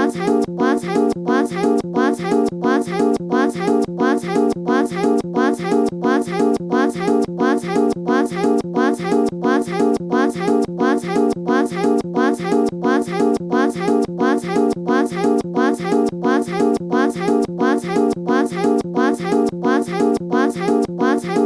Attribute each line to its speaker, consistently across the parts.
Speaker 1: What?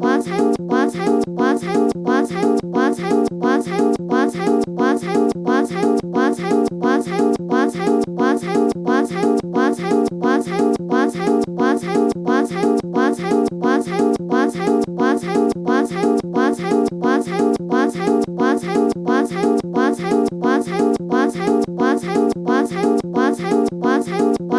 Speaker 1: 와 사용 와 사용 와 사용 와 사용 와 사용 와 사용 와 사용 와 사용 와 사용 와 사용 와 사용 와 사용 와 사용 와 사용 와 사용 와 사용 와 사용 와 사용 와 사용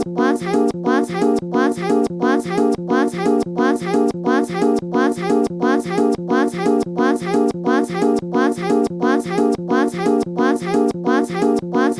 Speaker 1: 사용 와 사용 와 사용 와 사용 와 사용 와 사용 와 사용 와 사용 와 사용 와 사용 와 사용 와 사용 와 사용 와 사용 와 사용 와 사용 와 사용 와